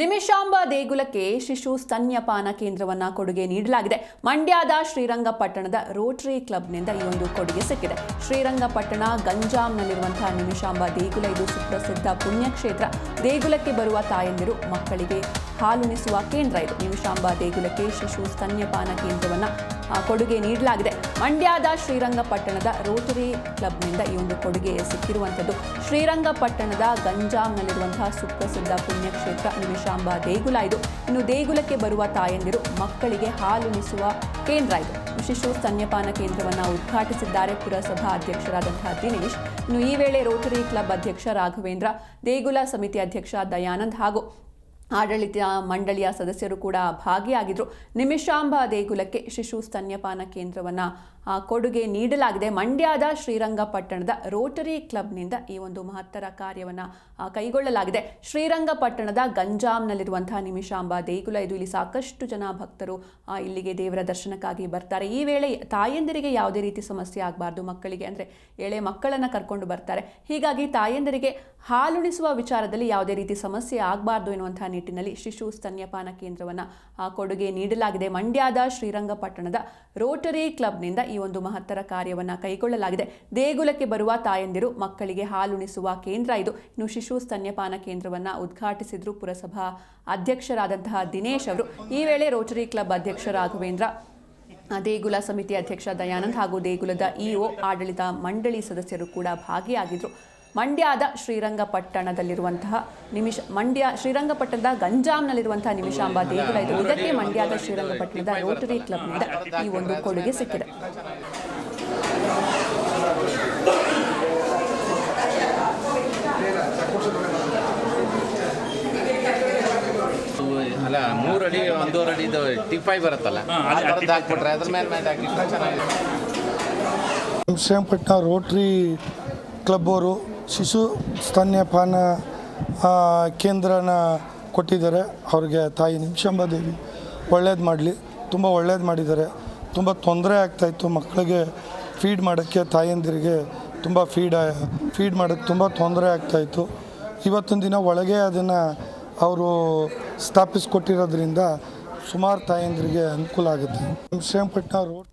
ನಿಮಿಷಾಂಬ ದೇಗುಲಕ್ಕೆ ಶಿಶು ಸ್ತನ್ಯಪಾನ ಕೇಂದ್ರವನ್ನ ಕೊಡುಗೆ ನೀಡಲಾಗಿದೆ. ಮಂಡ್ಯದ ಶ್ರೀರಂಗಪಟ್ಟಣದ ರೋಟರಿ ಕ್ಲಬ್ನಿಂದ ಈ ಒಂದು ಕೊಡುಗೆ ಸಿಕ್ಕಿದೆ. ಶ್ರೀರಂಗಪಟ್ಟಣ ಗಂಜಾಂನಲ್ಲಿರುವಂತಹ ನಿಮಿಷಾಂಬ ದೇಗುಲ ಇದು ಸುಪ್ರಸಿದ್ಧ ಪುಣ್ಯಕ್ಷೇತ್ರ. ದೇಗುಲಕ್ಕೆ ಬರುವ ತಾಯಂದಿರು ಮಕ್ಕಳಿಗೆ ಹಾಲುಣಿಸುವ ಕೇಂದ್ರ ಇದು. ನಿಮಿಷಾಂಬ ದೇಗುಲಕ್ಕೆ ಶಿಶು ಸ್ತನ್ಯಪಾನ ಕೇಂದ್ರವನ್ನ ಕೊಡುಗೆ ನೀಡಲಾಗಿದೆ. ಮಂಡ್ಯದ ಶ್ರೀರಂಗಪಟ್ಟಣದ ರೋಟರಿ ಕ್ಲಬ್ನಿಂದ ಈ ಒಂದು ಕೊಡುಗೆ ಸಿಕ್ಕಿರುವಂಥದ್ದು. ಶ್ರೀರಂಗಪಟ್ಟಣದ ಗಂಜಾಂನಲ್ಲಿರುವಂತಹ ಸುಪ್ರಸಿದ್ಧ ಪುಣ್ಯಕ್ಷೇತ್ರ ನಿಮಿಷಾಂಬ ದೇಗುಲ ಇದು. ಇನ್ನು ದೇಗುಲಕ್ಕೆ ಬರುವ ತಾಯಂದಿರು ಮಕ್ಕಳಿಗೆ ಹಾಲುಣಿಸುವ ಕೇಂದ್ರ ಇದು. ಶಿಶು ಸ್ತನ್ಯಪಾನ ಕೇಂದ್ರವನ್ನು ಉದ್ಘಾಟಿಸಿದ್ದಾರೆ ಪುರಸಭಾ ಅಧ್ಯಕ್ಷರಾದಂತಹ ದಿನೇಶ್. ಇನ್ನು ಈ ವೇಳೆ ರೋಟರಿ ಕ್ಲಬ್ ಅಧ್ಯಕ್ಷ ರಾಘವೇಂದ್ರ, ದೇಗುಲ ಸಮಿತಿ ಅಧ್ಯಕ್ಷ ದಯಾನಂದ್ ಹಾಗೂ ಆಡಳಿತ ಮಂಡಳಿಯ ಸದಸ್ಯರು ಕೂಡ ಭಾಗಿಯಾಗಿದ್ದರು ನಿಮಿಷಾಂಬ ದೇಗುಲಕ್ಕೆ ಶಿಶು ಸ್ತನ್ಯಪಾನ ಕೇಂದ್ರವನ್ನು ಕೊಡುಗೆ ನೀಡಲಾಗಿದೆ. ಮಂಡ್ಯದ ಶ್ರೀರಂಗಪಟ್ಟಣದ ರೋಟರಿ ಕ್ಲಬ್ನಿಂದ ಈ ಒಂದು ಮಹತ್ತರ ಕಾರ್ಯವನ್ನು ಕೈಗೊಳ್ಳಲಾಗಿದೆ. ಶ್ರೀರಂಗಪಟ್ಟಣದ ಗಂಜಾಂನಲ್ಲಿರುವಂತಹ ನಿಮಿಷಾಂಬ ದೇಗುಲ, ಇದು ಇಲ್ಲಿ ಸಾಕಷ್ಟು ಜನ ಭಕ್ತರು ಇಲ್ಲಿಗೆ ದೇವರ ದರ್ಶನಕ್ಕಾಗಿ ಬರ್ತಾರೆ. ಈ ವೇಳೆ ತಾಯಂದಿರಿಗೆ ಯಾವುದೇ ರೀತಿ ಸಮಸ್ಯೆ ಆಗಬಾರ್ದು ಮಕ್ಕಳಿಗೆ ಅಂದರೆ ಎಳೆ ಮಕ್ಕಳನ್ನು ಕರ್ಕೊಂಡು ಬರ್ತಾರೆ. ಹೀಗಾಗಿ ತಾಯಂದಿರಿಗೆ ಹಾಲುಣಿಸುವ ವಿಚಾರದಲ್ಲಿ ಯಾವುದೇ ರೀತಿ ಸಮಸ್ಯೆ ಆಗಬಾರ್ದು ಎನ್ನುವಂತಹ ನಿಟ್ಟಿನಲ್ಲಿ ಶಿಶು ಸ್ತನ್ಯಪಾನ ಕೇಂದ್ರವನ್ನು ಕೊಡುಗೆ ನೀಡಲಾಗಿದೆ. ಮಂಡ್ಯದ ಶ್ರೀರಂಗಪಟ್ಟಣದ ರೋಟರಿ ಕ್ಲಬ್ನಿಂದ ಈ ಒಂದು ಮಹತ್ತರ ಕಾರ್ಯವನ್ನು ಕೈಗೊಳ್ಳಲಾಗಿದೆ. ದೇಗುಲಕ್ಕೆ ಬರುವ ತಾಯಂದಿರು ಮಕ್ಕಳಿಗೆ ಹಾಲುಣಿಸುವ ಕೇಂದ್ರ ಇದು. ಇನ್ನು ಶಿಶು ಸ್ತನ್ಯಪಾನ ಕೇಂದ್ರವನ್ನು ಉದ್ಘಾಟಿಸಿದ್ರು ಪುರಸಭಾ ಅಧ್ಯಕ್ಷರಾದಂತಹ ದಿನೇಶ್ ಅವರು. ಈ ವೇಳೆ ರೋಟರಿ ಕ್ಲಬ್ ಅಧ್ಯಕ್ಷ ರಾಘವೇಂದ್ರ, ದೇಗುಲ ಸಮಿತಿ ಅಧ್ಯಕ್ಷ ದಯಾನಂದ್ ಹಾಗೂ ದೇಗುಲದ ಇಒ ಆಡಳಿತ ಮಂಡಳಿ ಸದಸ್ಯರು ಕೂಡ ಭಾಗಿಯಾಗಿದ್ದರು ಮಂಡ್ಯದ ಶ್ರೀರಂಗಪಟ್ಟಣದಲ್ಲಿರುವಂತಹ ನಿಮಿಷ ಮಂಡ್ಯ ಶ್ರೀರಂಗಪಟ್ಟಣದ ಗಂಜಾಂನಲ್ಲಿರುವಂತಹ ನಿಮಿಷಾಂಬ ದೇಗುಲ ಇದು ಇದಕ್ಕೆ ಮಂಡ್ಯದ ಶ್ರೀರಂಗಪಟ್ಟಣದ ರೋಟರಿ ಕ್ಲಬ್ನಿಂದ ಈ ಒಂದು ಕೊಡುಗೆ ಸಿಕ್ಕಿದೆ. ಅಲ್ಲ ಮೂರು ಅಡಿ ಇದು ಟಿಫೈ ಬರುತ್ತಲ್ಲ. ಹಾಕ್ಬಿಟ್ರೆ ಅದ್ರ ಮೇಲೆ ಮೇಲೆ ಹಾಕಿ ಚೆನ್ನಾಗಿದೆ ಶ್ರೀರಂಗಪಟ್ಟಣ ರೋಟ್ರಿ ಕ್ಲಬ್ ಅವರು ಶಿಶು ಸ್ತನ್ಯಪಾನ ಕೇಂದ್ರನ ಕೊಟ್ಟಿದ್ದಾರೆ ಅವ್ರಿಗೆ ತಾಯಿ ನಿಮಿಷಾಂಬ ದೇವಿ ಒಳ್ಳೇದು ಮಾಡಲಿ, ತುಂಬ ಒಳ್ಳೇದು ಮಾಡಿದ್ದಾರೆ. ತುಂಬ ತೊಂದರೆ ಆಗ್ತಾಯಿತ್ತು ಮಕ್ಕಳಿಗೆ ಫೀಡ್ ಮಾಡೋಕ್ಕೆ, ತಾಯಂದಿರಿಗೆ ತುಂಬ ಫೀಡ್ ಫೀಡ್ ಮಾಡೋಕ್ಕೆ ತುಂಬ ತೊಂದರೆ ಆಗ್ತಾಯಿತ್ತು ಇವತ್ತೊಂದು ದಿನ ಒಳಗೆ ಅದನ್ನು ಅವರು ಸ್ಥಾಪಿಸ್ಕೊಟ್ಟಿರೋದ್ರಿಂದ ಸುಮಾರು ತಾಯಂದಿರಿಗೆ ಅನುಕೂಲ ಆಗುತ್ತೆ. ಶ್ರೀರಂಗಪಟ್ಟಣ ರೋಡ್